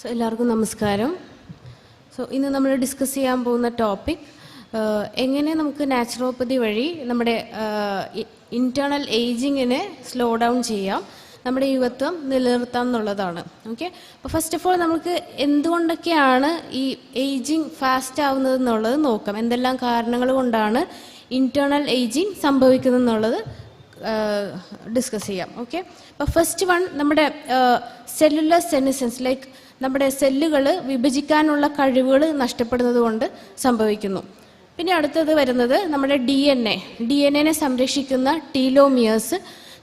So എല്ലാവർക്കും നമസ്കാരം. So ഇന്ന് നമ്മൾ ഡിസ്കസ് ചെയ്യാൻ പോകുന്ന ടോപ്പിക് എങ്ങനെ നമുക്ക് നാച്ചുറോപ്പതി വഴി നമ്മുടെ ഇന്റേർണൽ ഏജിങ്ങിനെ സ്ലോ ഡൗൺ ചെയ്യാം നമ്മുടെ യുവത്വം നിലനിർത്താം എന്നുള്ളതാണ്. ഓക്കെ അപ്പോൾ ഫസ്റ്റ് ഓഫ് ഓൾ നമുക്ക് എന്തുകൊണ്ടൊക്കെയാണ് ഈ ഏജിങ് ഫാസ്റ്റ് ആവുന്നത് എന്നുള്ളത് നോക്കാം. എന്തെല്ലാം കാരണങ്ങൾ കൊണ്ടാണ് ഇന്റേർണൽ ഏജിങ് സംഭവിക്കുന്നത് എന്നുള്ളത് ഡിസ്കസ് ചെയ്യാം. ഓക്കെ അപ്പോൾ ഫസ്റ്റ് വൺ നമ്മുടെ സെല്ലുലർ സെനിസൻസ് ലൈക്ക് നമ്മുടെ സെല്ലുകൾ വിഭജിക്കാനുള്ള കഴിവുകൾ നഷ്ടപ്പെടുന്നത് കൊണ്ട് സംഭവിക്കുന്നു. പിന്നെ അടുത്തത് വരുന്നത് നമ്മുടെ D N A D N എനെ സംരക്ഷിക്കുന്ന ടീലോമിയേഴ്സ്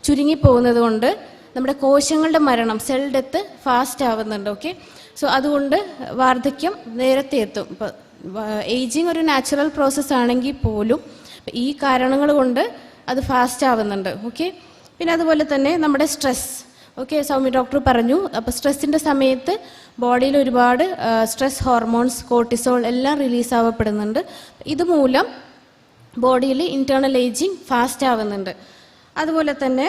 ചുരുങ്ങിപ്പോകുന്നത് കൊണ്ട് നമ്മുടെ കോശങ്ങളുടെ മരണം സെൽ ഡെത്ത് ഫാസ്റ്റ് ആവുന്നുണ്ട് ഓക്കെ സോ അതുകൊണ്ട് വാർദ്ധക്യം നേരത്തെ എത്തും. ഇപ്പോൾ ഏജിങ് ഒരു നാച്ചുറൽ പ്രോസസ് ആണെങ്കിൽ പോലും ഈ കാരണങ്ങൾ കൊണ്ട് അത് ഫാസ്റ്റ് ആവുന്നുണ്ട് ഓക്കെ പിന്നെ അതുപോലെ തന്നെ നമ്മുടെ സ്ട്രെസ് ഓക്കെ സൗമ്യ ഡോക്ടർ പറഞ്ഞു. അപ്പോൾ സ്ട്രെസ്സിന്റെ സമയത്ത് ബോഡിയിൽ ഒരുപാട് സ്ട്രെസ് ഹോർമോൺസ് കോർട്ടിസോൾ എല്ലാം റിലീസ് ആവപ്പെടുന്നുണ്ട്. ഇതുമൂലം ബോഡിയിൽ ഇന്റേർണൽ ഏജിങ് ഫാസ്റ്റ് ആവുന്നുണ്ട്. അതുപോലെ തന്നെ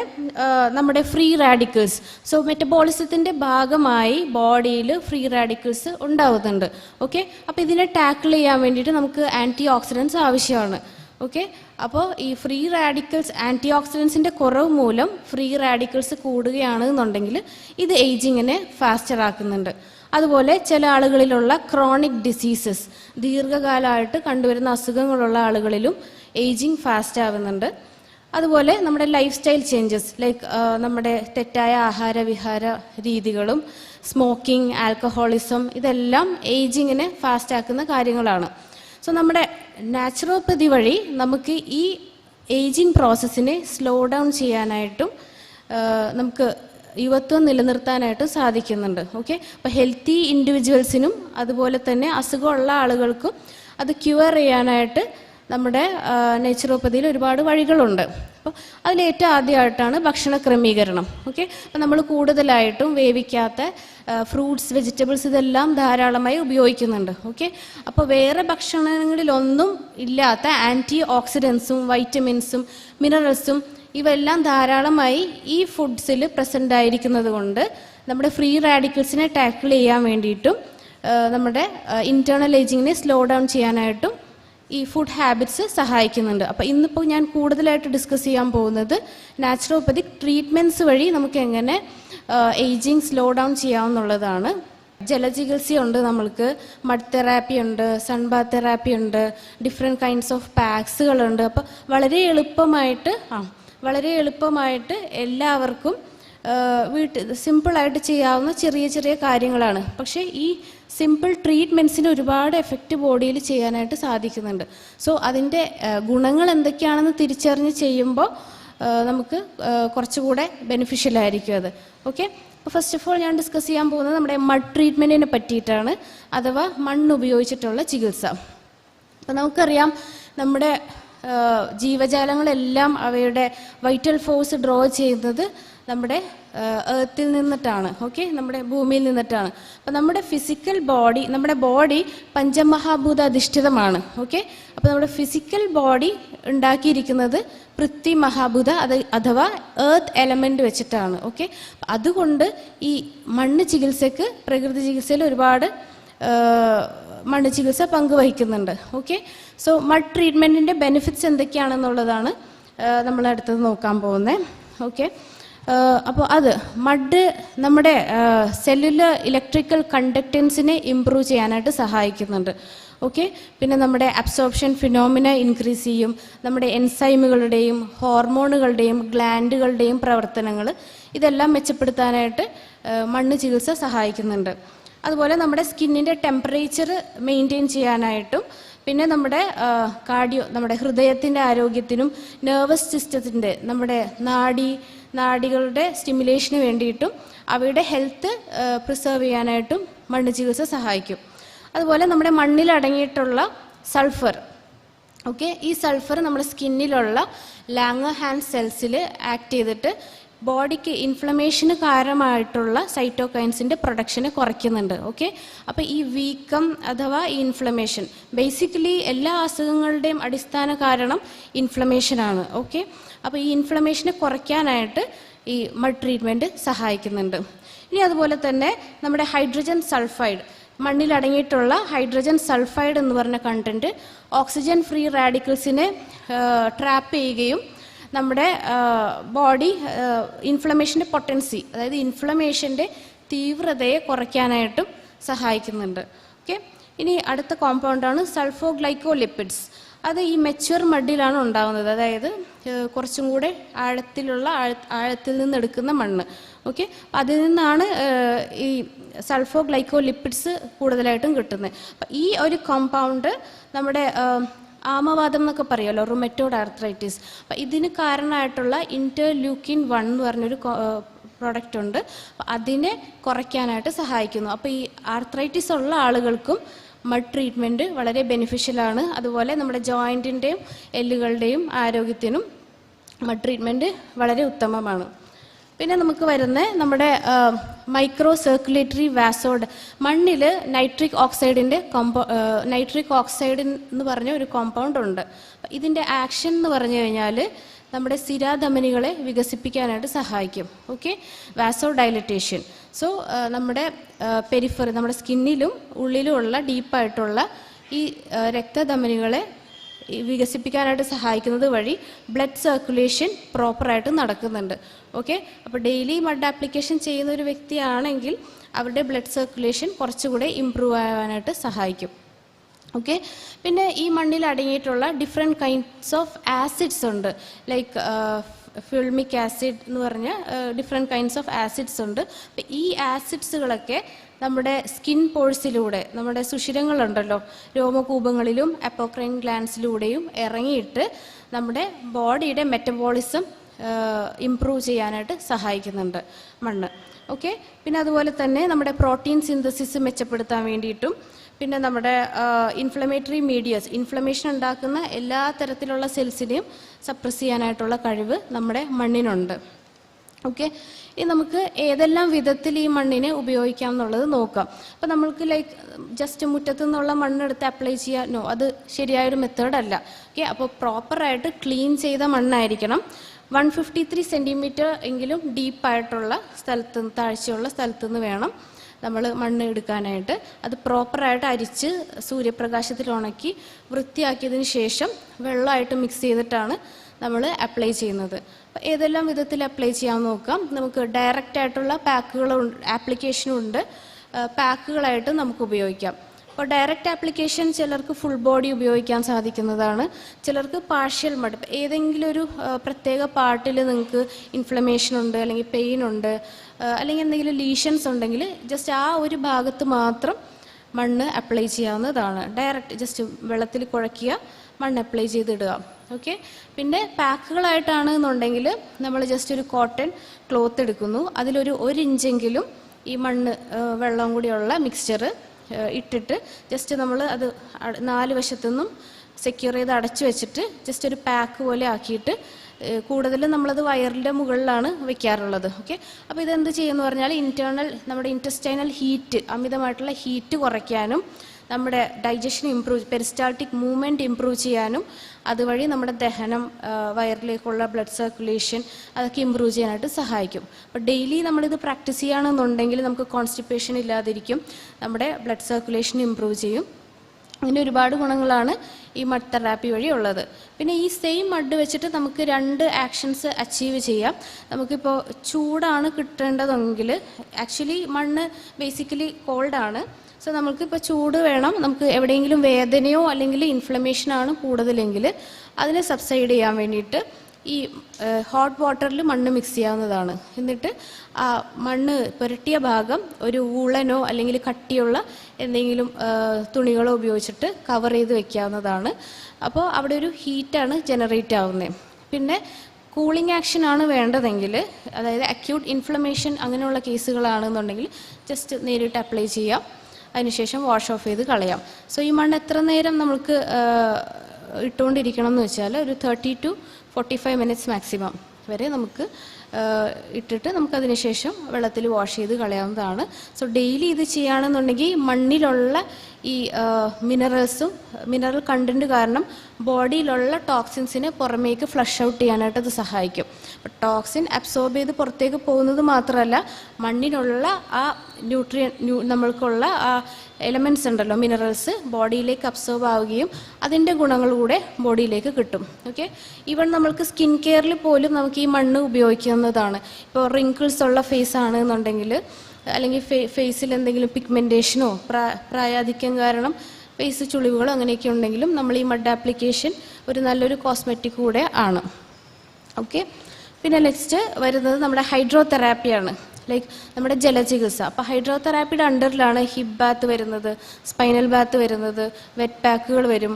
നമ്മുടെ ഫ്രീ റാഡിക്കിൾസ് സോ മെറ്റബോളിസത്തിന്റെ ഭാഗമായി ബോഡിയിൽ ഫ്രീ റാഡിക്കിൾസ് ഉണ്ടാവുന്നുണ്ട്. ഓക്കെ അപ്പോൾ ഇതിനെ ടാക്കിൾ ചെയ്യാൻ വേണ്ടിയിട്ട് നമുക്ക് ആന്റി ഓക്സിഡൻസ് ആവശ്യമാണ്. ഓക്കെ അപ്പോൾ ഈ ഫ്രീ റാഡിക്കൽസ് ആന്റി ഓക്സിഡൻസിന്റെ കുറവ് മൂലം ഫ്രീ റാഡിക്കൽസ് കൂടുകയാണ് എന്നുണ്ടെങ്കിൽ ഇത് ഏജിങ്ങിനെ ഫാസ്റ്റർ ആക്കുന്നുണ്ട്. അതുപോലെ ചില ആളുകളിലുള്ള ക്രോണിക് ഡിസീസസ് ദീർഘകാലമായിട്ട് കണ്ടുവരുന്ന അസുഖങ്ങളുള്ള ആളുകളിലും ഏജിങ് ഫാസ്റ്റ് ആവുന്നുണ്ട്. അതുപോലെ നമ്മുടെ ലൈഫ് സ്റ്റൈൽ ചേഞ്ചസ് ലൈക്ക് നമ്മുടെ തെറ്റായ ആഹാര വിഹാര രീതികളും സ്മോക്കിംഗ് ആൽക്കഹോളിസം ഇതെല്ലാം ഏജിങ്ങിനെ ഫാസ്റ്റ് ആക്കുന്ന കാര്യങ്ങളാണ്. സോ നമ്മുടെ നാച്ചുറോപ്പതി വഴി നമുക്ക് ഈ ഏജിങ് പ്രോസസ്സിനെ സ്ലോ ഡൗൺ ചെയ്യാനായിട്ടും നമുക്ക് യുവത്വം നിലനിർത്താനായിട്ടും സാധിക്കുന്നുണ്ട്. ഓക്കെ? അപ്പോൾ ഹെൽത്തി ഇൻഡിവിജ്വൽസിനും അതുപോലെ തന്നെ അസുഖമുള്ള ആളുകൾക്കും അത് ക്യൂർ ചെയ്യാനായിട്ട് നമ്മുടെ നേച്ചുറോപ്പതിയിൽ ഒരുപാട് വഴികളുണ്ട്. അപ്പോൾ അതിലേറ്റവും ആദ്യമായിട്ടാണ് ഭക്ഷണ ക്രമീകരണം. ഓക്കെ? അപ്പം നമ്മൾ കൂടുതലായിട്ടും വേവിക്കാത്ത ഫ്രൂട്ട്സ് വെജിറ്റബിൾസ് ഇതെല്ലാം ധാരാളമായി ഉപയോഗിക്കുന്നുണ്ട്. ഓക്കെ? അപ്പോൾ വേറെ ഭക്ഷണങ്ങളിലൊന്നും ഇല്ലാത്ത ആന്റി ഓക്സിഡൻസും വൈറ്റമിൻസും മിനറൽസും ഇവയെല്ലാം ധാരാളമായി ഈ ഫുഡ്സിൽ പ്രസന്റ് ആയിരിക്കുന്നത് കൊണ്ട് നമ്മുടെ ഫ്രീ റാഡിക്കൽസിനെ ടാക്കിൾ ചെയ്യാൻ വേണ്ടിയിട്ടും നമ്മുടെ ഇന്റേർണൽ ഏജിങ്ങിനെ സ്ലോ ഡൗൺ ചെയ്യാനായിട്ടും ഈ ഫുഡ് ഹാബിറ്റ്സ് സഹായിക്കുന്നുണ്ട്. അപ്പോൾ ഇന്നിപ്പോൾ ഞാൻ കൂടുതലായിട്ട് ഡിസ്കസ് ചെയ്യാൻ പോകുന്നത് നാച്ചുറോപ്പതിക് ട്രീറ്റ്മെന്റ്സ് വഴി നമുക്ക് എങ്ങനെ ഏജിങ് സ്ലോ ഡൗൺ ചെയ്യാമെന്നുള്ളതാണ് ജലചികിത്സയുണ്ട് നമ്മൾക്ക് മഡ് തെറാപ്പി ഉണ്ട് സൺബാത്ത് തെറാപ്പി ഉണ്ട് ഡിഫറെന്റ് കൈൻഡ്സ് ഓഫ് പാക്സുകളുണ്ട് അപ്പോൾ വളരെ എളുപ്പമായിട്ട് ആ വളരെ എളുപ്പമായിട്ട് എല്ലാവർക്കും വീട്ടിൽ സിമ്പിളായിട്ട് ചെയ്യാവുന്ന ചെറിയ ചെറിയ കാര്യങ്ങളാണ്. പക്ഷേ ഈ സിമ്പിൾ ട്രീറ്റ്മെന്റ്സിന് ഒരുപാട് എഫക്റ്റ് ബോഡിയിൽ ചെയ്യാനായിട്ട് സാധിക്കുന്നുണ്ട്. സോ അതിന്റെ ഗുണങ്ങൾ എന്തൊക്കെയാണെന്ന് തിരിച്ചറിഞ്ഞ് ചെയ്യുമ്പോൾ നമുക്ക് കുറച്ചുകൂടെ ബെനിഫിഷ്യൽ ആയിരിക്കും അത്. ഓക്കെ അപ്പോൾ ഫസ്റ്റ് ഓഫ് ഓൾ ഞാൻ ഡിസ്കസ് ചെയ്യാൻ പോകുന്നത് നമ്മുടെ മഡ് ട്രീറ്റ്മെന്റിനെ പറ്റിയിട്ടാണ്. അഥവാ മണ്ണ് ഉപയോഗിച്ചിട്ടുള്ള ചികിത്സ. അപ്പോൾ നമുക്കറിയാം നമ്മുടെ ജീവജാലങ്ങളെല്ലാം അവയുടെ വൈറ്റൽ ഫോഴ്സ് ഡ്രോ ചെയ്യുന്നത് നമ്മുടെ ഏർത്തിൽ നിന്നിട്ടാണ്. ഓക്കെ നമ്മുടെ ഭൂമിയിൽ നിന്നിട്ടാണ്. അപ്പോൾ നമ്മുടെ ഫിസിക്കൽ ബോഡി നമ്മുടെ ബോഡി പഞ്ചമഹാഭൂത അധിഷ്ഠിതമാണ് ഓക്കെ അപ്പോൾ നമ്മുടെ ഫിസിക്കൽ ബോഡി ഉണ്ടാക്കിയിരിക്കുന്നത് പൃഥ്വി മഹാഭൂത അത് അഥവാ ഏർത്ത് എലമെന്റ് വെച്ചിട്ടാണ്. ഓക്കെ അതുകൊണ്ട് ഈ മണ്ണ് ചികിത്സക്ക് പ്രകൃതി ചികിത്സയിൽ ഒരുപാട് മണ്ണ് ചികിത്സ പങ്കുവഹിക്കുന്നുണ്ട്. ഓക്കെ സോ മഡ് ട്രീറ്റ്മെന്റിന്റെ ബെനിഫിറ്റ്സ് എന്തൊക്കെയാണെന്നുള്ളതാണ് നമ്മൾ അടുത്തത് നോക്കാൻ പോകുന്നത്. ഓക്കെ അപ്പോൾ അത് മഡ് നമ്മുടെ സെല്ലുലർ ഇലക്ട്രിക്കൽ കണ്ടക്റ്റൻസിനെ ഇമ്പ്രൂവ് ചെയ്യാനായിട്ട് സഹായിക്കുന്നുണ്ട്. ഓക്കെ പിന്നെ നമ്മുടെ അബ്സോർപ്ഷൻ ഫിനോമിന ഇൻക്രീസ് ചെയ്യും. നമ്മുടെ എൻസൈമുകളുടെയും ഹോർമോണുകളുടെയും ഗ്ലാൻഡുകളുടെയും പ്രവർത്തനങ്ങൾ ഇതെല്ലാം മെച്ചപ്പെടുത്താനായിട്ട് മണ്ണ് ചികിത്സ സഹായിക്കുന്നുണ്ട്. അതുപോലെ നമ്മുടെ സ്കിന്നിന്റെ ടെമ്പറേച്ചർ മെയിന്റെയിൻ ചെയ്യാനായിട്ടും പിന്നെ നമ്മുടെ കാർഡിയോ നമ്മുടെ ഹൃദയത്തിന്റെ ആരോഗ്യത്തിനും നെർവസ് സിസ്റ്റത്തിന്റെ നമ്മുടെ നാഡി നാഡികളുടെ സ്റ്റിമുലേഷന് വേണ്ടിയിട്ടും അവയുടെ ഹെൽത്ത് പ്രിസർവ് ചെയ്യാനായിട്ടും മണ്ണ് ചികിത്സ സഹായിക്കും. അതുപോലെ നമ്മുടെ മണ്ണിൽ അടങ്ങിയിട്ടുള്ള സൾഫർ ഓക്കെ ഈ സൾഫർ നമ്മുടെ സ്കിന്നിലുള്ള ലാങ് ഹാൻഡ് സെൽസിൽ ആക്ട് ചെയ്തിട്ട് ബോഡിക്ക് ഇൻഫ്ലമേഷന് കാരണമായിട്ടുള്ള സൈറ്റോകൈൻസിന്റെ പ്രൊഡക്ഷനെ കുറയ്ക്കുന്നുണ്ട് ഓക്കെ അപ്പോൾ ഈ വീക്കം അഥവാ ഈ ഇൻഫ്ലമേഷൻ ബേസിക്കലി എല്ലാ അസുഖങ്ങളുടെയും അടിസ്ഥാന കാരണം ഇൻഫ്ലമേഷനാണ് ഓക്കെ അപ്പോൾ ഈ ഇൻഫ്ലമേഷനെ കുറയ്ക്കാനായിട്ട് ഈ മഡ് ട്രീറ്റ്മെന്റ് സഹായിക്കുന്നുണ്ട്. ഇനി അതുപോലെ തന്നെ നമ്മുടെ ഹൈഡ്രജൻ സൾഫൈഡ് മണ്ണിൽ അടങ്ങിയിട്ടുള്ള ഹൈഡ്രജൻ സൾഫൈഡ് എന്ന് പറഞ്ഞ കണ്ടന്റ് ഓക്സിജൻ ഫ്രീ റാഡിക്കൽസിനെ ട്രാപ്പ് ചെയ്യുകയും നമ്മുടെ ബോഡി ഇൻഫ്ലമേഷന്റെ പൊട്ടൻസി അതായത് ഇൻഫ്ലമേഷന്റെ തീവ്രതയെ കുറയ്ക്കാനായിട്ടും സഹായിക്കുന്നുണ്ട്. ഓക്കെ ഇനി അടുത്ത കോമ്പൗണ്ടാണ് സൾഫോ ഗ്ലൈക്കോലിപ്പിഡ്സ് അത് ഈ മെച്യൂർ മഡിലാണ് ഉണ്ടാകുന്നത് അതായത് കുറച്ചും കൂടെ ആഴത്തിലുള്ള ആഴ- ആഴത്തിൽ നിന്ന് എടുക്കുന്ന മണ്ണ്. ഓക്കെ അതിൽ നിന്നാണ് ഈ സൾഫോ ഗ്ലൈക്കോലിപ്പിഡ്സ് കൂടുതലായിട്ടും കിട്ടുന്നത്. ഈ ഒരു കോമ്പൗണ്ട് നമ്മുടെ ആമവാദം എന്നൊക്കെ പറയുമല്ലോ റുമറ്റോഡ് ആർത്രൈറ്റിസ് അപ്പം ഇതിന് കാരണമായിട്ടുള്ള ഇന്റർലൂക്കിൻ വൺ എന്ന് പറഞ്ഞൊരു പ്രോഡക്റ്റ് ഉണ്ട്. അതിനെ കുറയ്ക്കാനായിട്ട് സഹായിക്കുന്നു. അപ്പോൾ ഈ ആർത്രൈറ്റിസ് ഉള്ള ആളുകൾക്കും മഡ് ട്രീറ്റ്മെന്റ് വളരെ ബെനിഫിഷ്യലാണ് അതുപോലെ നമ്മുടെ ജോയിന്റിന്റെയും എല്ലുകളുടെയും ആരോഗ്യത്തിനും മഡ് ട്രീറ്റ്മെന്റ് വളരെ ഉത്തമമാണ്. പിന്നെ നമുക്ക് വരുന്ന നമ്മുടെ മൈക്രോ സർക്കുലേറ്ററി വാസോഡ് മണ്ണിൽ നൈട്രിക് ഓക്സൈഡിന്റെ കോമ്പൗ നൈട്രിക് ഓക്സൈഡ് എന്ന് പറഞ്ഞ ഒരു കോമ്പൗണ്ട് ഉണ്ട്. ഇതിന്റെ ആക്ഷൻ എന്ന് പറഞ്ഞു കഴിഞ്ഞാൽ നമ്മുടെ സിരാധമനികളെ വികസിപ്പിക്കാനായിട്ട് സഹായിക്കും. ഓക്കെ വാസോ ഡയലറ്റേഷൻ സോ നമ്മുടെ പെരിഫറി നമ്മുടെ സ്കിന്നിലും ഉള്ളിലുമുള്ള ഡീപ്പായിട്ടുള്ള ഈ രക്തധമനികളെ വികസിപ്പിക്കാനായിട്ട് സഹായിക്കുന്നത് വഴി ബ്ലഡ് സർക്കുലേഷൻ പ്രോപ്പറായിട്ട് നടക്കുന്നുണ്ട്. ഓക്കെ അപ്പോൾ ഡെയിലി മഡ് ആപ്ലിക്കേഷൻ ചെയ്യുന്ന ഒരു വ്യക്തിയാണെങ്കിൽ അവരുടെ ബ്ലഡ് സർക്കുലേഷൻ കുറച്ചുകൂടെ ഇമ്പ്രൂവ് ആവാനായിട്ട് സഹായിക്കും. ഓക്കെ പിന്നെ ഈ മണ്ണിൽ അടങ്ങിയിട്ടുള്ള ഡിഫറെന്റ് കൈൻഡ്സ് ഓഫ് ആസിഡ്സ് ഉണ്ട്. ലൈക്ക് ഫിൾമിക് ആസിഡ് എന്ന് പറഞ്ഞ ഡിഫറെന്റ് കൈൻഡ്സ് ഓഫ് ആസിഡ്സ് ഉണ്ട്. അപ്പം ഈ ആസിഡ്സുകളൊക്കെ നമ്മുടെ സ്കിൻ പോഴ്സിലൂടെ നമ്മുടെ സുഷിരങ്ങളുണ്ടല്ലോ രോമകൂപങ്ങളിലും അപ്പോക്രൈൻ ഗ്ലാൻസിലൂടെയും ഇറങ്ങിയിട്ട് നമ്മുടെ ബോഡിയുടെ മെറ്റബോളിസം ഇംപ്രൂവ് ചെയ്യാനായിട്ട് സഹായിക്കുന്നുണ്ട് മണ്ണ്. ഓക്കെ പിന്നെ അതുപോലെ തന്നെ നമ്മുടെ പ്രോട്ടീൻ സിന്തസിസ് മെച്ചപ്പെടുത്താൻ വേണ്ടിയിട്ടും പിന്നെ നമ്മുടെ ഇൻഫ്ലമേറ്ററി മീഡിയസ് ഇൻഫ്ലമേഷൻ ഉണ്ടാക്കുന്ന എല്ലാ തരത്തിലുള്ള സെൽസിനെയും സപ്രസ് ചെയ്യാനായിട്ടുള്ള കഴിവ് നമ്മുടെ മണ്ണിനുണ്ട്. ഓക്കെ ഇനി നമുക്ക് ഏതെല്ലാം വിധത്തിൽ ഈ മണ്ണിനെ ഉപയോഗിക്കാം എന്നുള്ളത് നോക്കാം. അപ്പം നമ്മൾക്ക് ലൈക്ക് ജസ്റ്റ് മുറ്റത്തു നിന്നുള്ള മണ്ണെടുത്ത് അപ്ലൈ ചെയ്യാൻ നോ അത് ശരിയായൊരു മെത്തേഡല്ല ഓക്കെ അപ്പോൾ പ്രോപ്പറായിട്ട് ക്ലീൻ ചെയ്ത മണ്ണായിരിക്കണം. വൺ ഫിഫ്റ്റി ത്രീ സെന്റിമീറ്റർ എങ്കിലും ഡീപ്പായിട്ടുള്ള സ്ഥലത്ത് താഴ്ചയുള്ള സ്ഥലത്തു നിന്ന് വേണം നമ്മൾ മണ്ണ് എടുക്കാനായിട്ട് അത് പ്രോപ്പറായിട്ട് അരിച്ച് സൂര്യപ്രകാശത്തിൽ ഉണക്കി വൃത്തിയാക്കിയതിന് ശേഷം വെള്ളമായിട്ട് മിക്സ് ചെയ്തിട്ടാണ് നമ്മൾ അപ്ലൈ ചെയ്യുന്നത്. ഏതെല്ലാം വിധത്തിൽ അപ്ലൈ ചെയ്യാൻ നോക്കാം. നമുക്ക് ഡയറക്റ്റ് ആയിട്ടുള്ള പാക്കുകളും ആപ്ലിക്കേഷനും ഉണ്ട്. പാക്കുകളായിട്ട് നമുക്ക് ഉപയോഗിക്കാം. അപ്പോൾ ഡയറക്റ്റ് ആപ്ലിക്കേഷൻ ചിലർക്ക് ഫുൾ ബോഡി ഉപയോഗിക്കാൻ സാധിക്കുന്നതാണ്. ചിലർക്ക് പാർഷ്യൽ മടുപ്പ് ഏതെങ്കിലും ഒരു പ്രത്യേക പാർട്ടിൽ നിങ്ങൾക്ക് ഇൻഫ്ലമേഷൻ ഉണ്ട് അല്ലെങ്കിൽ പെയിൻ ഉണ്ട് അല്ലെങ്കിൽ എന്തെങ്കിലും ലീഷൻസ് ഉണ്ടെങ്കിൽ ജസ്റ്റ് ആ ഒരു ഭാഗത്ത് മാത്രം മണ്ണ് അപ്ലൈ ചെയ്യാവുന്നതാണ്. ഡയറക്റ്റ് ജസ്റ്റ് വെള്ളത്തിൽ കുഴക്കുക മണ്ണ് അപ്ലൈ ചെയ്തിടുക. ഓക്കെ പിന്നെ പാക്കുകളായിട്ടാണ് എന്നുണ്ടെങ്കിൽ നമ്മൾ ജസ്റ്റ് ഒരു കോട്ടൺ ക്ലോത്ത് എടുക്കുന്നു. അതിലൊരു ഒരു ഇഞ്ചെങ്കിലും ഈ മണ്ണ് വെള്ളം കൂടിയുള്ള മിക്സ്ചർ ഇട്ടിട്ട് ജസ്റ്റ് നമ്മൾ അത് നാല് വശത്തുനിന്നും സെക്യൂർ ചെയ്ത് അടച്ചു വെച്ചിട്ട് ജസ്റ്റ് ഒരു പാക്ക് പോലെ ആക്കിയിട്ട് കൂടുതലും നമ്മളത് വയറിന്റെ മുകളിലാണ് വെക്കാറുള്ളത്. ഓക്കെ അപ്പോൾ ഇതെന്ത് ചെയ്യുമെന്ന് പറഞ്ഞാൽ ഇന്റേർണൽ നമ്മുടെ ഇന്റസ്റ്റൈനൽ ഹീറ്റ് അമിതമായിട്ടുള്ള ഹീറ്റ് കുറയ്ക്കാനും നമ്മുടെ digestion improve peristaltic movement improve ചെയ്യാനും അതുവഴി നമ്മുടെ ദഹനം വയറിലേക്കുള്ള ബ്ലഡ് സർക്കുലേഷൻ അതൊക്കെ ഇമ്പ്രൂവ് ചെയ്യാനായിട്ട് സഹായിക്കും. അപ്പോൾ ഡെയിലി നമ്മളിത് പ്രാക്ടീസ് ചെയ്യുകയാണെന്നുണ്ടെങ്കിൽ നമുക്ക് കോൺസ്റ്റിപ്പേഷൻ ഇല്ലാതിരിക്കും നമ്മുടെ ബ്ലഡ് സർക്കുലേഷൻ ഇമ്പ്രൂവ് ചെയ്യും. അങ്ങനെ ഒരുപാട് ഗുണങ്ങളാണ് ഈ മഡ് തെറാപ്പി വഴി ഉള്ളത്. പിന്നെ ഈ സെയിം മഡ് വെച്ചിട്ട് നമുക്ക് രണ്ട് ആക്ഷൻസ് അച്ചീവ് ചെയ്യാം. നമുക്കിപ്പോൾ ചൂടാണ് കിട്ടേണ്ടതെങ്കിൽ ആക്ച്വലി മണ്ണ് ബേസിക്കലി കോൾഡാണ് സോ നമുക്ക് ഇപ്പോൾ ചൂട് വേണം. നമുക്ക് എവിടെയെങ്കിലും വേദനയോ അല്ലെങ്കിൽ ഇൻഫ്ലമേഷൻ ആണ് കൂടുതലെങ്കിൽ അതിനെ സബ്സൈഡ് ചെയ്യാൻ വേണ്ടിയിട്ട് ഈ ഹോട്ട് വാട്ടറിൽ മണ്ണ് മിക്സ് ചെയ്യാവുന്നതാണ്. എന്നിട്ട് ആ മണ്ണ് പുരട്ടിയ ഭാഗം ഒരു ഊളനോ അല്ലെങ്കിൽ കട്ടിയുള്ള എന്തെങ്കിലും തുണികളോ ഉപയോഗിച്ചിട്ട് കവർ ചെയ്ത് വെക്കാവുന്നതാണ്. അപ്പോൾ അവിടെ ഒരു ഹീറ്റാണ് ജനറേറ്റ് ആവുന്നത് പിന്നെ കൂളിംഗ് ആക്ഷൻ ആണ് വേണ്ടതെങ്കിൽ അതായത് അക്യൂട്ട് ഇൻഫ്ലമേഷൻ അങ്ങനെയുള്ള കേസുകളാണെന്നുണ്ടെങ്കിൽ ജസ്റ്റ് നേരിട്ട് അപ്ലൈ ചെയ്യാം. അതിനുശേഷം വാഷ് ഓഫ് ചെയ്ത് കളയാം. സോ ഈ മണ്ണ് എത്ര നേരം നമുക്ക് ഇട്ടുകൊണ്ടിരിക്കണം എന്ന് വെച്ചാൽ ഒരു thirty to forty five minutes maximum വരെ നമുക്ക് ഇട്ടിട്ട് നമുക്കതിന് ശേഷം വെള്ളത്തിൽ വാഷ് ചെയ്ത് കളയാവുന്നതാണ്. സോ ഡെയിലി ഇത് ചെയ്യുകയാണെന്നുണ്ടെങ്കിൽ മണ്ണിലുള്ള ഈ മിനറൽസും മിനറൽ കണ്ടന്റ് കാരണം ബോഡിയിലുള്ള ടോക്സിൻസിനെ പുറമേക്ക് ഫ്ലഷ് ഔട്ട് ചെയ്യാനായിട്ട് അത് സഹായിക്കും. ടോക്സിൻ അബ്സോർബ് ചെയ്ത് പുറത്തേക്ക് പോകുന്നത് മാത്രമല്ല മണ്ണിനുള്ള ആ ന്യൂട്രിയൻ നമ്മൾക്കുള്ള ആ എലമെന്റ്സ് ഉണ്ടല്ലോ മിനറൽസ് ബോഡിയിലേക്ക് അബ്സോർബ് ആവുകയും അതിന്റെ ഗുണങ്ങൾ കൂടെ ബോഡിയിലേക്ക് കിട്ടും. ഓക്കെ ഈവൻ നമ്മൾക്ക് സ്കിൻ കെയറിൽ പോലും നമുക്ക് ഈ മണ്ണ് ഉപയോഗിക്കുന്നതാണ് ഇപ്പോൾ റിങ്കിൾസ് ഉള്ള ഫേസ് ആണെന്നുണ്ടെങ്കിൽ അല്ലെങ്കിൽ ഫേസിൽ എന്തെങ്കിലും പിഗ്മെന്റേഷനോ പ്രാ പ്രായാധിക്യം കാരണം ഫേസ് ചുളിവുകളോ അങ്ങനെയൊക്കെ ഉണ്ടെങ്കിലും നമ്മൾ ഈ മഡ് ആപ്ലിക്കേഷൻ ഒരു നല്ലൊരു കോസ്മെറ്റിക് കൂടെ ആണ്. ഓക്കെ പിന്നെ നെക്സ്റ്റ് വരുന്നത് നമ്മുടെ ഹൈഡ്രോ തെറാപ്പിയാണ് ലൈക്ക് നമ്മുടെ ജലചികിത്സ. അപ്പോൾ ഹൈഡ്രോ തെറാപ്പിയുടെ അണ്ടറിലാണ് ഹിപ്പ് ബാത്ത് വരുന്നത് സ്പൈനൽ ബാത്ത് വരുന്നത് വെറ്റ് പാക്കുകൾ വരും.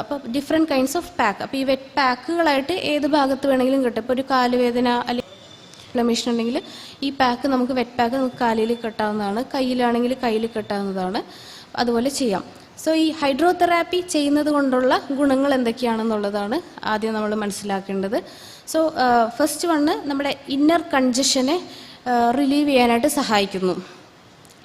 അപ്പോൾ ഡിഫറെന്റ് കൈൻഡ്സ് ഓഫ് പാക്ക് അപ്പോൾ ഈ വെറ്റ് പാക്കുകളായിട്ട് ഏത് ഭാഗത്ത് വേണമെങ്കിലും കിട്ടും. ഇപ്പോൾ ഒരു കാലുവേദന അല്ലെങ്കിൽ ഇൻഫ്ലമേഷൻ ഉണ്ടെങ്കിൽ ഈ പാക്ക് നമുക്ക് വെറ്റ് പാക്ക് നമുക്ക് കാലിൽ കെട്ടാവുന്നതാണ്. കയ്യിലാണെങ്കിൽ കയ്യിൽ കെട്ടാവുന്നതാണ്. അതുപോലെ ചെയ്യാം. സോ ഈ ഹൈഡ്രോതെറാപ്പി ചെയ്യുന്നത് കൊണ്ടുള്ള ഗുണങ്ങൾ എന്തൊക്കെയാണെന്നുള്ളതാണ് ആദ്യം നമ്മൾ മനസ്സിലാക്കേണ്ടത്. സോ ഫസ്റ്റ് വണ്ണ് നമ്മുടെ ഇന്നർ കൺജഷനെ റിലീവ് ചെയ്യാനായിട്ട് സഹായിക്കുന്നു.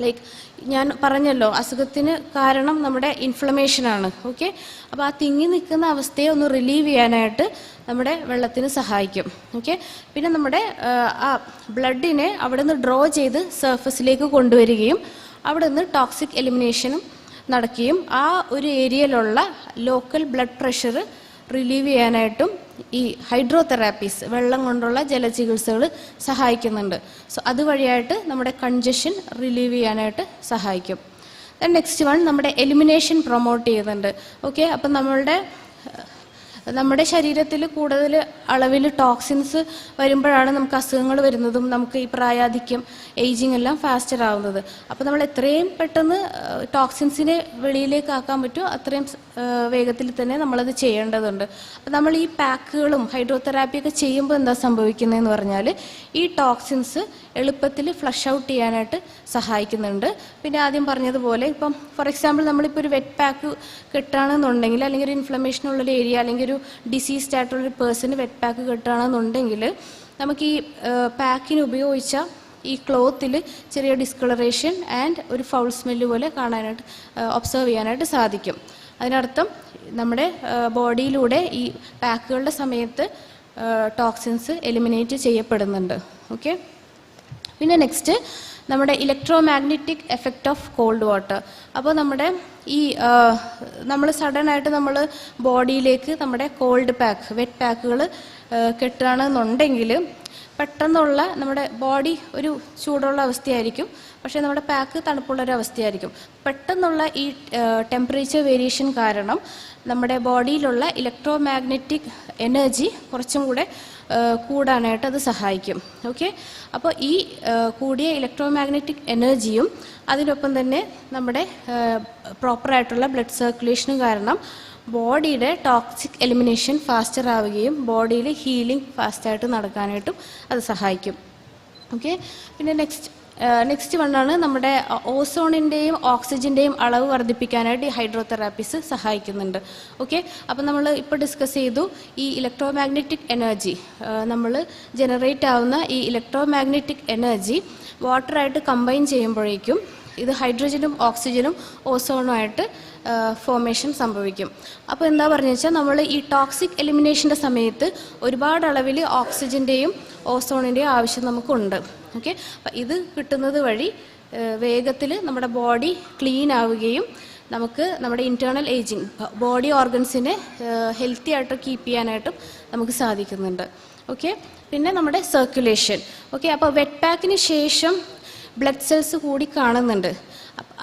ലൈക്ക് ഞാൻ പറഞ്ഞല്ലോ അസുഖത്തിന് കാരണം നമ്മുടെ ഇൻഫ്ലമേഷനാണ് ഓക്കെ അപ്പോൾ ആ തിങ്ങി നിൽക്കുന്ന അവസ്ഥയെ ഒന്ന് റിലീവ് ചെയ്യാനായിട്ട് നമ്മുടെ വെള്ളത്തിന് സഹായിക്കും ഓക്കെ പിന്നെ നമ്മുടെ ആ, ബ്ലഡിനെ അവിടെ നിന്ന് ഡ്രോ ചെയ്ത് സർഫസിലേക്ക് കൊണ്ടുവരികയും അവിടെ നിന്ന് ടോക്സിക് എലിമിനേഷനും നടക്കുകയും ആ ഒരു ഏരിയയിലുള്ള ലോക്കൽ ബ്ലഡ് പ്രഷർ റിലീവ് ചെയ്യാനായിട്ടും ഈ ഹൈഡ്രോ തെറാപ്പീസ് വെള്ളം കൊണ്ടുള്ള ജലചികിത്സകൾ സഹായിക്കുന്നുണ്ട്. സോ അതുവഴിയായിട്ട് നമ്മുടെ കൺജഷൻ റിലീവ് ചെയ്യാനായിട്ട് സഹായിക്കും. നെക്സ്റ്റ് വൺ നമ്മുടെ എലിമിനേഷൻ പ്രൊമോട്ട് ചെയ്യുന്നുണ്ട്. ഓക്കെ അപ്പം നമ്മളുടെ നമ്മുടെ ശരീരത്തിൽ കൂടുതൽ അളവിൽ ടോക്സിൻസ് വരുമ്പോഴാണ് നമുക്ക് അസുഖങ്ങൾ വരുന്നതും നമുക്ക് ഈ പ്രായാധിക്യം ഏജിങ് എല്ലാം ഫാസ്റ്റർ ആവുന്നത്. അപ്പോൾ നമ്മൾ എത്രയും പെട്ടെന്ന് ടോക്സിൻസിനെ വെളിയിലേക്ക് ആക്കാൻ പറ്റുമോ അത്രയും വേഗത്തിൽ തന്നെ നമ്മളത് ചെയ്യേണ്ടതുണ്ട്. അപ്പോൾ നമ്മൾ ഈ പാക്കുകളും ഹൈഡ്രോതെറാപ്പിയൊക്കെ ചെയ്യുമ്പോൾ എന്താ സംഭവിക്കുന്നതെന്ന് പറഞ്ഞാൽ ഈ ടോക്സിൻസ് എളുപ്പത്തിൽ ഫ്ലഷ് ഔട്ട് ചെയ്യാനായിട്ട് സഹായിക്കുന്നുണ്ട്. പിന്നെ ആദ്യം പറഞ്ഞതുപോലെ ഇപ്പം ഫോർ എക്സാമ്പിൾ നമ്മളിപ്പോൾ ഒരു വെറ്റ് പാക്ക് കെട്ടുകയാണെന്നുണ്ടെങ്കിൽ അല്ലെങ്കിൽ ഒരു ഇൻഫ്ലമേഷൻ ഉള്ളൊരു ഏരിയ അല്ലെങ്കിൽ ഒരു ഡിസീസ്ഡ് ആയിട്ടുള്ളൊരു പേഴ്സണ് വെറ്റ് പാക്ക് കെട്ടുകയാണെന്നുണ്ടെങ്കിൽ നമുക്ക് ഈ പാക്കിന് ഉപയോഗിച്ച ഈ ക്ലോത്തിൽ ചെറിയ ഡിസ്കളറേഷൻ ആൻഡ് ഒരു ഫൗൾ സ്മെല്ല് പോലെ കാണാനായിട്ട് ഒബ്സർവ് ചെയ്യാനായിട്ട് സാധിക്കും. അതിനർത്ഥം നമ്മുടെ ബോഡിയിലൂടെ ഈ പാക്കുകളുടെ സമയത്ത് ടോക്സിൻസ് എലിമിനേറ്റ് ചെയ്യപ്പെടുന്നുണ്ട്. ഓക്കെ പിന്നെ നെക്സ്റ്റ് നമ്മുടെ electromagnetic effect of cold water അപ്പോൾ നമ്മുടെ ഈ നമ്മൾ സഡൻ ആയിട്ട് നമ്മൾ ബോഡിയിലേക്ക് നമ്മുടെ കോൾഡ് പാക്ക് വെറ്റ് പാക്കുകൾ കെട്ടുകയാണെന്നുണ്ടെങ്കിൽ പെട്ടെന്നുള്ള നമ്മുടെ ബോഡി ഒരു ചൂടുള്ള അവസ്ഥയായിരിക്കും. പക്ഷേ നമ്മുടെ പാക്ക് തണുപ്പുള്ള ഒരു അവസ്ഥയായിരിക്കും. പെട്ടെന്നുള്ള ഈ ടെമ്പറേച്ചർ വേരിയേഷൻ കാരണം നമ്മുടെ ബോഡിയിലുള്ള ഇലക്ട്രോ മാഗ്നറ്റിക് എനർജി കുറച്ചും കൂടെ കൂടാനായിട്ട് അത് സഹായിക്കും. ഓക്കെ? അപ്പോൾ ഈ കൂടിയ ഇലക്ട്രോ മാഗ്നറ്റിക് എനർജിയും അതിനൊപ്പം തന്നെ നമ്മുടെ പ്രോപ്പറായിട്ടുള്ള ബ്ലഡ് സർക്കുലേഷനും കാരണം ബോഡിയുടെ ടോക്സിക് എലിമിനേഷൻ ഫാസ്റ്റർ ആവുകയും ബോഡിയിൽ ഹീലിംഗ് ഫാസ്റ്റായിട്ട് നടക്കാനായിട്ടും അത് സഹായിക്കും. ഓക്കെ? പിന്നെ നെക്സ്റ്റ് നെക്സ്റ്റ് വണ്ണാണ് നമ്മുടെ ഓസോണിന്റെയും ഓക്സിജന്റെയും അളവ് വർദ്ധിപ്പിക്കാനായിട്ട് ഈ ഹൈഡ്രോതെറാപ്പീസ് സഹായിക്കുന്നുണ്ട്. ഓക്കെ അപ്പോൾ നമ്മൾ ഇപ്പോൾ ഡിസ്കസ് ചെയ്തു ഈ ഇലക്ട്രോ മാഗ്നറ്റിക് എനർജി നമ്മൾ ജനറേറ്റ് ആവുന്ന ഈ ഇലക്ട്രോ മാഗ്നറ്റിക് എനർജി വാട്ടറായിട്ട് കമ്പൈൻ ചെയ്യുമ്പോഴേക്കും ഇത് ഹൈഡ്രജനും ഓക്സിജനും ഓസോണുമായിട്ട് ഫോമേഷൻ സംഭവിക്കും. അപ്പോൾ എന്താ പറഞ്ഞു വെച്ചാൽ നമ്മൾ ഈ ടോക്സിക് എലിമിനേഷന്റെ സമയത്ത് ഒരുപാട് അളവിൽ ഓക്സിജന്റെയും ഓസോണിന്റെയും ആവശ്യം നമുക്കുണ്ട്. ഓക്കെ? അപ്പം ഇത് കിട്ടുന്നത് വഴി വേഗത്തിൽ നമ്മുടെ ബോഡി ക്ലീൻ ആവുകയും നമുക്ക് നമ്മുടെ ഇന്റേർണൽ ഏജിങ് ബോഡി ഓർഗൻസിനെ ഹെൽത്തി ആയിട്ട് കീപ്പ് ചെയ്യാനായിട്ടും നമുക്ക് സാധിക്കുന്നുണ്ട്. ഓക്കെ? പിന്നെ നമ്മുടെ സർക്കുലേഷൻ ഓക്കെ? അപ്പോൾ വെറ്റ് പാക്കിന് ശേഷം ബ്ലഡ് സെൽസ് കൂടി കാണുന്നുണ്ട്.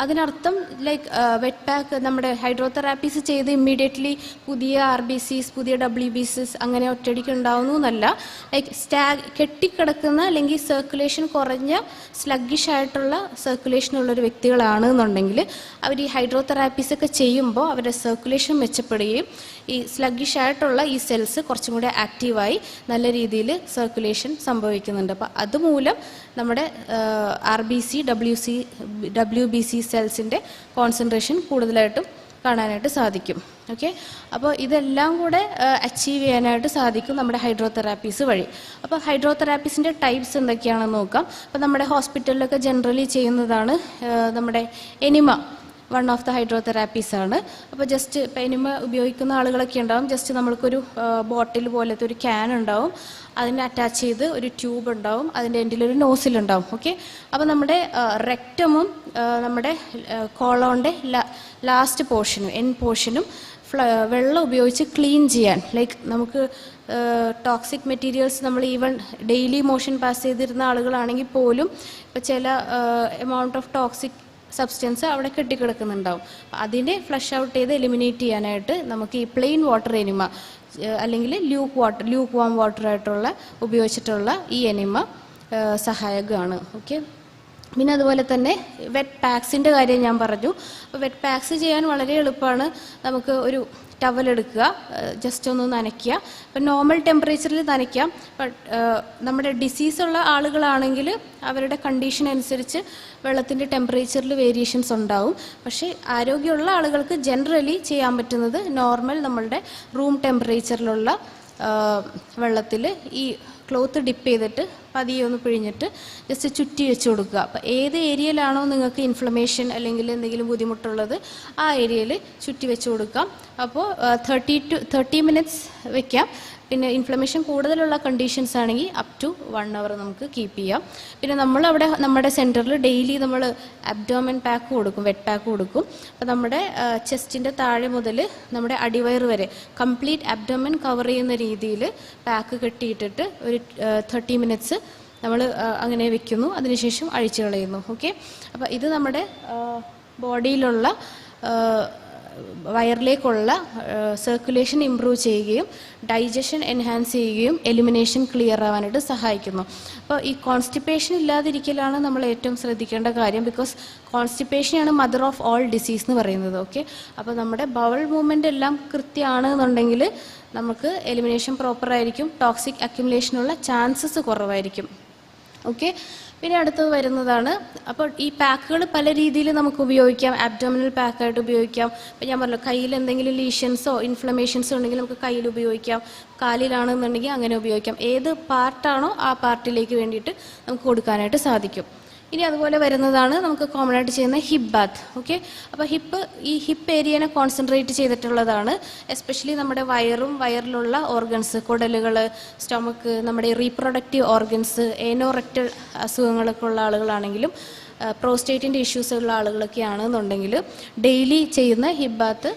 അതിനർത്ഥം ലൈക്ക് വെറ്റ് പാക്ക് നമ്മുടെ ഹൈഡ്രോതെറാപ്പീസ് ചെയ്ത് ഇമ്മീഡിയറ്റ്ലി പുതിയ ആർ ബി സിസ് പുതിയ ഡബ്ല്യു ബി സിസ് അങ്ങനെ ഒറ്റയടിക്ക് ഉണ്ടാവുന്നു എന്നല്ല. ലൈക്ക് സ്റ്റാ കെട്ടിക്കിടക്കുന്ന അല്ലെങ്കിൽ സർക്കുലേഷൻ കുറഞ്ഞ സ്ലഗ്ഗിഷ് ആയിട്ടുള്ള സർക്കുലേഷൻ ഉള്ളൊരു വ്യക്തികളാണ് എന്നുണ്ടെങ്കിൽ അവർ ഈ ഹൈഡ്രോതെറാപ്പീസ് ഒക്കെ ചെയ്യുമ്പോൾ അവരുടെ സർക്കുലേഷൻ മെച്ചപ്പെടുകയും ഈ സ്ലഗ്ഗിഷ് ആയിട്ടുള്ള ഈ സെൽസ് കുറച്ചും കൂടെ ആക്റ്റീവായി നല്ല രീതിയിൽ സർക്കുലേഷൻ സംഭവിക്കുന്നുണ്ട്. അപ്പോൾ അതുമൂലം നമ്മുടെ R B C W C W B C സെൽസിന്റെ concentration കൂടുതലായിട്ടും കാണാനായിട്ട് സാധിക്കും. ഓക്കെ അപ്പോൾ ഇതെല്ലാം കൂടെ അച്ചീവ് ചെയ്യാനായിട്ട് സാധിക്കും നമ്മുടെ ഹൈഡ്രോതെറാപ്പീസ് വഴി. അപ്പോൾ ഹൈഡ്രോതെറാപ്പീസിന്റെ ടൈപ്സ് എന്തൊക്കെയാണെന്ന് നോക്കാം. അപ്പോൾ നമ്മുടെ ഹോസ്പിറ്റലിലൊക്കെ ജനറലി ചെയ്യുന്നതാണ് നമ്മുടെ enema one of the hydrotherapies ആണ്. അപ്പോൾ ജസ്റ്റ് ഇപ്പം എനിമ ഉപയോഗിക്കുന്ന ആളുകളൊക്കെ ഉണ്ടാവും. ജസ്റ്റ് നമ്മൾക്കൊരു ബോട്ടിൽ പോലത്തെ ഒരു ക്യാൻ ഉണ്ടാവും. അതിനെ അറ്റാച്ച് ചെയ്ത് ഒരു ട്യൂബ് ഉണ്ടാവും. അതിന്റെ എൻഡിൽ ഒരു നോസിൽ ഉണ്ടാവും. ഓക്കെ അപ്പോൾ നമ്മുടെ റെക്റ്റമും നമ്മുടെ കോളോന്റെ ലാസ്റ്റ് പോർഷനും എൻ പോർഷനും വെള്ളം ഉപയോഗിച്ച് ക്ലീൻ ചെയ്യാൻ. ലൈക്ക് നമുക്ക് ടോക്സിക് മെറ്റീരിയൽസ് നമ്മൾ ഈവൻ ഡെയിലി മോഷൻ പാസ് ചെയ്തിരുന്ന ആളുകളാണെങ്കിൽ പോലും ഇപ്പോൾ ചില എമൗണ്ട് ഓഫ് ടോക്സിക് സബ്സ്റ്റൻസ് അവിടെ കെട്ടിക്കിടക്കുന്നുണ്ടാവും. അതിനെ ഫ്ലഷ് ഔട്ട് ചെയ്ത് എലിമിനേറ്റ് ചെയ്യാനായിട്ട് നമുക്ക് ഈ പ്ലെയിൻ വാട്ടർ എനിമ അല്ലെങ്കിൽ luke water luke warm water ആയിട്ടുള്ള ഉപയോഗിച്ചിട്ടുള്ള ഈ എനിമ സഹായകമാണ്. ഓക്കെ പിന്നെ അതുപോലെ തന്നെ വെറ്റ് പാക്സിന്റെ കാര്യം ഞാൻ പറഞ്ഞു. വെറ്റ് പാക്സ് ചെയ്യാൻ വളരെ എളുപ്പമാണ്. നമുക്ക് ഒരു ടവൽ എടുക്കുക ജസ്റ്റ് ഒന്ന് നനയ്ക്കുക. ഇപ്പം നോർമൽ ടെമ്പറേച്ചറിൽ നനയ്ക്കാം. നമ്മുടെ ഡിസീസ് ഉള്ള ആളുകളാണെങ്കിൽ അവരുടെ കണ്ടീഷൻ അനുസരിച്ച് വെള്ളത്തിന്റെ ടെമ്പറേച്ചറിൽ വേരിയേഷൻസ് ഉണ്ടാവും. പക്ഷേ ആരോഗ്യമുള്ള ആളുകൾക്ക് ജനറലി ചെയ്യാൻ പറ്റുന്നത് നോർമൽ നമ്മളുടെ റൂം ടെമ്പറേച്ചറിലുള്ള വെള്ളത്തിൽ ഈ ക്ലോത്ത് ഡിപ്പ് ചെയ്തിട്ട് പതിയെ ഒന്ന് പിഴിഞ്ഞിട്ട് ജസ്റ്റ് ചുറ്റി വെച്ച് കൊടുക്കുക. അപ്പോൾ ഏത് ഏരിയയിലാണോ നിങ്ങൾക്ക് ഇൻഫ്ലമേഷൻ അല്ലെങ്കിൽ എന്തെങ്കിലും ബുദ്ധിമുട്ടുള്ളത് ആ ഏരിയയിൽ ചുറ്റി വെച്ച് കൊടുക്കാം. അപ്പോൾ തേർട്ടി ടു തേർട്ടി മിനിറ്റ്സ് വെക്കാം. പിന്നെ ഇൻഫ്ലമേഷൻ കൂടുതലുള്ള കണ്ടീഷൻസ് ആണെങ്കിൽ അപ് ടു വൺ അവർ നമുക്ക് കീപ്പ് ചെയ്യാം. പിന്നെ നമ്മൾ അവിടെ നമ്മുടെ സെന്ററിൽ ഡെയിലി നമ്മൾ അബ്ഡോമൻ പാക്ക് കൊടുക്കും വെറ്റ് പാക്ക് കൊടുക്കും. അപ്പോൾ നമ്മുടെ ചെസ്റ്റിന്റെ താഴെ മുതൽ നമ്മുടെ അടിവയറ് വരെ കംപ്ലീറ്റ് അബ്ഡോമൻ കവർ ചെയ്യുന്ന രീതിയിൽ പാക്ക് കെട്ടിയിട്ടിട്ട് ഒരു തേർട്ടി മിനിറ്റ്സ് നമ്മൾ അങ്ങനെ വെക്കുന്നു. അതിനുശേഷം അഴിച്ചു കളയുന്നു ഓക്കെ അപ്പോൾ ഇത് നമ്മുടെ ബോഡിയിലുള്ള വയറിലേക്കുള്ള സർക്കുലേഷൻ ഇമ്പ്രൂവ് ചെയ്യുകയും ഡൈജഷൻ എൻഹാൻസ് ചെയ്യുകയും എലിമിനേഷൻ ക്ലിയർ ആവാനായിട്ട് സഹായിക്കുന്നു. അപ്പോൾ ഈ കോൺസ്റ്റിപ്പേഷൻ ഇല്ലാതിരിക്കലാണ് നമ്മൾ ഏറ്റവും ശ്രദ്ധിക്കേണ്ട കാര്യം ബിക്കോസ് കോൺസ്റ്റിപ്പേഷനാണ് മദർ ഓഫ് ഓൾ ഡിസീസ് എന്ന് പറയുന്നത് ഓക്കെ അപ്പോൾ നമ്മുടെ ബവൾ മൂവ്മെന്റ് എല്ലാം കൃത്യമാണ് എന്നുണ്ടെങ്കിൽ നമുക്ക് എലിമിനേഷൻ പ്രോപ്പറായിരിക്കും ടോക്സിക് അക്യുമുലേഷനുള്ള ചാൻസസ് കുറവായിരിക്കും ഓക്കെ പിന്നെ അടുത്തത് വരുന്നതാണ്. അപ്പോൾ ഈ പാക്കുകൾ പല രീതിയിൽ നമുക്ക് ഉപയോഗിക്കാം. അബ്ഡോമിനൽ പാക്കായിട്ട് ഉപയോഗിക്കാം. ഇപ്പം ഞാൻ പറഞ്ഞു കയ്യിൽ എന്തെങ്കിലും ലീഷൻസോ ഇൻഫ്ലമേഷൻസോ ഉണ്ടെങ്കിൽ നമുക്ക് കയ്യിൽ ഉപയോഗിക്കാം. കാലിലാണെന്നുണ്ടെങ്കിൽ അങ്ങനെ ഉപയോഗിക്കാം. ഏത് പാർട്ടാണോ ആ പാർട്ടിലേക്ക് വേണ്ടിയിട്ട് നമുക്ക് കൊടുക്കാനായിട്ട് സാധിക്കും. ഇനി അതുപോലെ വരുന്നതാണ് നമുക്ക് കോമൺ ആയിട്ട് ചെയ്യുന്ന ഹിപ്പ് ബാത്ത് ഓക്കെ അപ്പോൾ ഹിപ്പ് ഈ ഹിപ്പ് ഏരിയനെ കോൺസെൻട്രേറ്റ് ചെയ്തിട്ടുള്ളതാണ്. എസ്പെഷ്യലി നമ്മുടെ വയറും വയറിലുള്ള ഓർഗൻസ് കുടലുകൾ സ്റ്റൊമക്ക് നമ്മുടെ റീപ്രൊഡക്റ്റീവ് ഓർഗൻസ് ഏനോറക്റ്റൽ അസുഖങ്ങളൊക്കെ ഉള്ള ആളുകളാണെങ്കിലും പ്രോസ്റ്റേറ്റിന്റെ ഇഷ്യൂസ് ഉള്ള ആളുകളൊക്കെ ആണെന്നുണ്ടെങ്കിൽ ഡെയിലി ചെയ്യുന്ന ഹിപ്പ് ബാത്ത്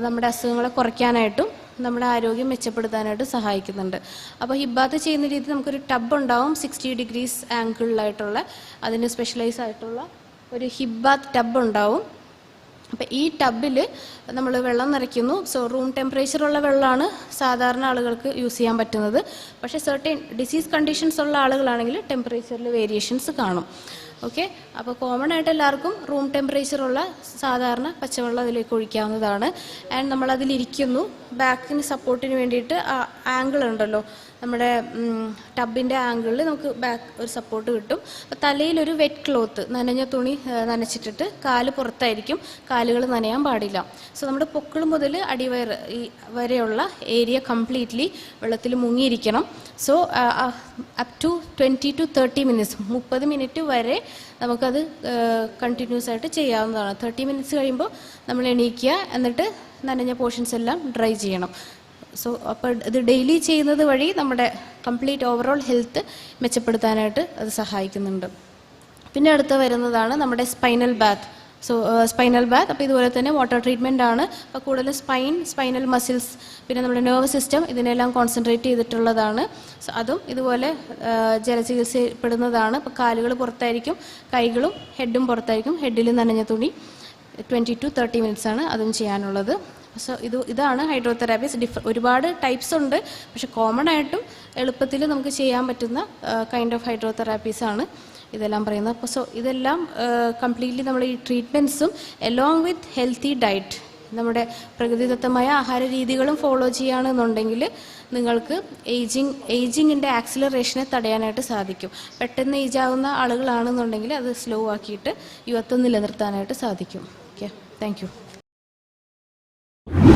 നമ്മുടെ അസുഖങ്ങളെ കുറയ്ക്കാനായിട്ടും നമ്മുടെ ആരോഗ്യം മെച്ചപ്പെടുത്താനായിട്ട് സഹായിക്കുന്നുണ്ട്. അപ്പോൾ ഹിബാത്ത് ചെയ്യുന്ന രീതി നമുക്കൊരു ടബ് ഉണ്ടാവും സിക്സ്റ്റി ഡിഗ്രീസ് ആംഗിളിലായിട്ടുള്ള അതിന് സ്പെഷ്യലൈസ് ആയിട്ടുള്ള ഒരു ഹിബാത്ത് ടബ് ഉണ്ടാവും. അപ്പം ഈ ടബിൽ നമ്മൾ വെള്ളം നിറയ്ക്കുന്നു. സോ റൂം ടെമ്പറേച്ചറുള്ള വെള്ളമാണ് സാധാരണ ആളുകൾക്ക് യൂസ് ചെയ്യാൻ പറ്റുന്നത്. പക്ഷേ സെർട്ടൈൻ ഡിസീസ് കണ്ടീഷൻസ് ഉള്ള ആളുകളാണെങ്കിൽ ടെമ്പറേച്ചറിൽ വേരിയേഷൻസ് കാണും. ഓക്കെ? അപ്പോൾ കോമൺ ആയിട്ട് എല്ലാവർക്കും റൂം ടെമ്പറേച്ചറുള്ള സാധാരണ പച്ചവെള്ളം അതിലേക്ക് ഒഴിക്കാവുന്നതാണ്. ആൻഡ് നമ്മൾ അതിലിരിക്കുന്നു ബാക്കിന് സപ്പോർട്ടിന് വേണ്ടിയിട്ട് ആംഗിൾ ഉണ്ടല്ലോ. നമ്മുടെ ടബിന്റെ ആംഗിളിൽ നമുക്ക് ബാക്ക് ഒരു സപ്പോർട്ട് കിട്ടും. അപ്പോൾ തലയിലൊരു വെറ്റ് ക്ലോത്ത് നനഞ്ഞ തുണി നനച്ചിട്ടിട്ട് കാൽ പുറത്തായിരിക്കും. കാലുകൾ നനയാൻ പാടില്ല. സോ നമ്മുടെ പൊക്കിൾ മുതൽ അടിവയർ ഈ വരെയുള്ള ഏരിയ കംപ്ലീറ്റ്ലി വെള്ളത്തിൽ മുങ്ങിയിരിക്കണം. So up to twenty to thirty minutes മുപ്പത് മിനിറ്റ് വരെ നമുക്കത് കണ്ടിന്യൂസ് ആയിട്ട് ചെയ്യാവുന്നതാണ്. തേർട്ടി മിനിറ്റ്സ് കഴിയുമ്പോൾ നമ്മൾ എണീക്കുക എന്നിട്ട് നനഞ്ഞ പോർഷൻസ് എല്ലാം ഡ്രൈ ചെയ്യണം. സോ അപ്പോൾ ഇത് ഡെയിലി ചെയ്യുന്നത് വഴി നമ്മുടെ കംപ്ലീറ്റ് ഓവറോൾ ഹെൽത്ത് മെച്ചപ്പെടുത്താനായിട്ട് അത് സഹായിക്കുന്നുണ്ട്. പിന്നെ അടുത്ത് വരുന്നതാണ് നമ്മുടെ spinal bath so spinal bath അപ്പോൾ ഇതുപോലെ തന്നെ വാട്ടർ ട്രീറ്റ്മെന്റ് ആണ്. അപ്പോൾ കൂടുതൽ സ്പൈൻ സ്പൈനൽ മസിൽസ് പിന്നെ നമ്മുടെ നെർവ് സിസ്റ്റം ഇതിനെല്ലാം കോൺസെൻട്രേറ്റ് ചെയ്തിട്ടുള്ളതാണ്. സോ അതും ഇതുപോലെ ജലചികിത്സപ്പെടുന്നതാണ്. അപ്പോൾ കാലുകൾ പുറത്തായിരിക്കും കൈകളും ഹെഡും പുറത്തായിരിക്കും. ഹെഡിൽ നനഞ്ഞ തുണി ട്വന്റി ടു തേർട്ടി മിനിറ്റ്സ് ആണ് അതും ചെയ്യാനുള്ളത്. സോ ഇത് ഇതാണ് ഹൈഡ്രോതെറാപ്പീസ്. ഡിഫ ഒരുപാട് ടൈപ്സ് ഉണ്ട്. പക്ഷെ കോമൺ ആയിട്ടും എളുപ്പത്തിൽ നമുക്ക് ചെയ്യാൻ പറ്റുന്ന കൈൻഡ് ഓഫ് ഹൈഡ്രോതെറാപ്പീസ് ആണ് ഇതെല്ലാം പറയുന്നത്. അപ്പോൾ സോ ഇതെല്ലാം കംപ്ലീറ്റ്ലി നമ്മൾ ഈ ട്രീറ്റ്മെന്റ്സും എലോങ് വിത്ത് ഹെൽത്തി ഡയറ്റ് നമ്മുടെ പ്രകൃതിദത്തമായ ആഹാര രീതികളും ഫോളോ ചെയ്യുകയാണെന്നുണ്ടെങ്കിൽ നിങ്ങൾക്ക് ഏജിങ് ഏജിങ്ങിന്റെ ആക്സിലറേഷനെ തടയാനായിട്ട് സാധിക്കും. പെട്ടെന്ന് ഏജ് ആകുന്ന ആളുകളാണെന്നുണ്ടെങ്കിൽ അത് സ്ലോ ആക്കിയിട്ട് യുവത്വം നിലനിർത്താനായിട്ട് സാധിക്കും. Okay thank you.